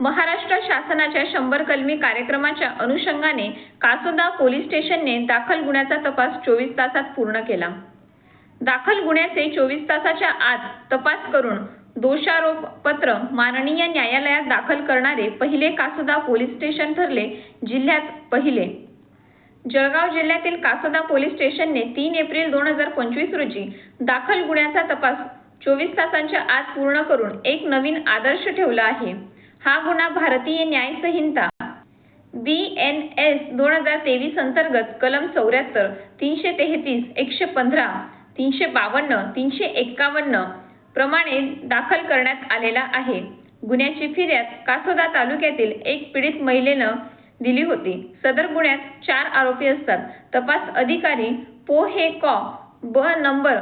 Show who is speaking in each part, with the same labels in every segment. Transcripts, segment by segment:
Speaker 1: महाराष्ट्र शासनाच्या शंभर कलमी कार्यक्रमाच्या अनुषंगाने कासोदा पोलीस स्टेशनने दाखल गुन्ह्याचा तपास चोवीस तासात पूर्ण केला. दाखल गुन्ह्याचे चोवीस तासाच्या आत तपास करून दोषारोप पत्र माननीय न्यायालयात दाखल करणारे पहिले कासोदा पोलीस स्टेशन ठरले जिल्ह्यात पहिले. जळगाव जिल्ह्यातील कासोदा पोलीस स्टेशनने तीन एप्रिल दोन हजार पंचवीस रोजी दाखल गुन्ह्याचा तपास चोवीस तासांच्या आत पूर्ण करून एक नवीन आदर्श ठेवला आहे. हा गुन्हा भारतीय न्याय संहिता बी एन एस दोन हजार तेवीस अंतर्गत कलम चौऱ्याहत्तर तीनशे तेहतीस एकशे पंधरा तीनशे बावन्न तीनशे एक्कावन्न प्रमाणे दाखल करण्यात आलेला आहे. गुन्ह्याची फिर्याद कासोदा तालुक्यातील एक पीडित महिलेनं दिली होती. सदर गुन्ह्यात चार आरोपी असतात. तपास अधिकारी पो हे कॉ ब नंबर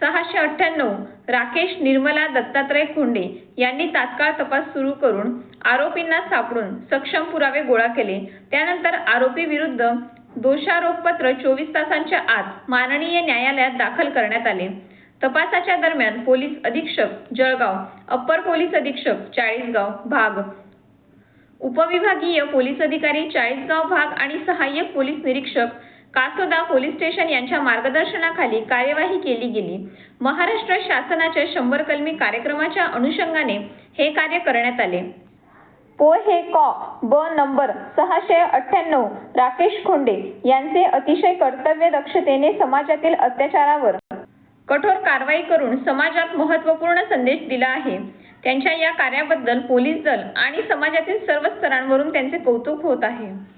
Speaker 1: सहाशे अठ्ठ्याण्णव राकेश निर्मला दत्तात्रय खोंडे यांनी तात्काळ तपास सुरू करून आरोपींना सापडून सक्षम पुरावे गोळा केले. त्यानंतर आरोपी विरुद्ध दोषारोपपत्र चोवीस तासांच्या आत माननीय न्यायालयात दाखल करण्यात आले. तपासाच्या दरम्यान पोलीस अधीक्षक जळगाव अप्पर पोलीस अधीक्षक चाळीसगाव भाग उपविभागीय पोलीस अधिकारी चाळीसगाव भाग आणि सहाय्यक पोलीस निरीक्षक कासोदा पोलीस स्टेशन यांच्या मार्गदर्शनाखाली कार्यवाही केली गेली. महाराष्ट्र शासनाच्या शंभर कलमी कार्यक्रमाच्या अनुषंगाने हे कार्य करण्यात आले. पो हे कॉ. ब नंबर सहाशे अठ्ठ्याण्णव राकेश खोंडे यांचे अतिशय कर्तव्य दक्षतेने समाजातील अत्याचारावर कठोर कारवाई करून समाजात महत्त्वपूर्ण संदेश दिला आहे. त्यांच्या या कार्याबद्दल पोलीस दल आणि समाजातील सर्व स्तरांवरून त्यांचे कौतुक होत आहे.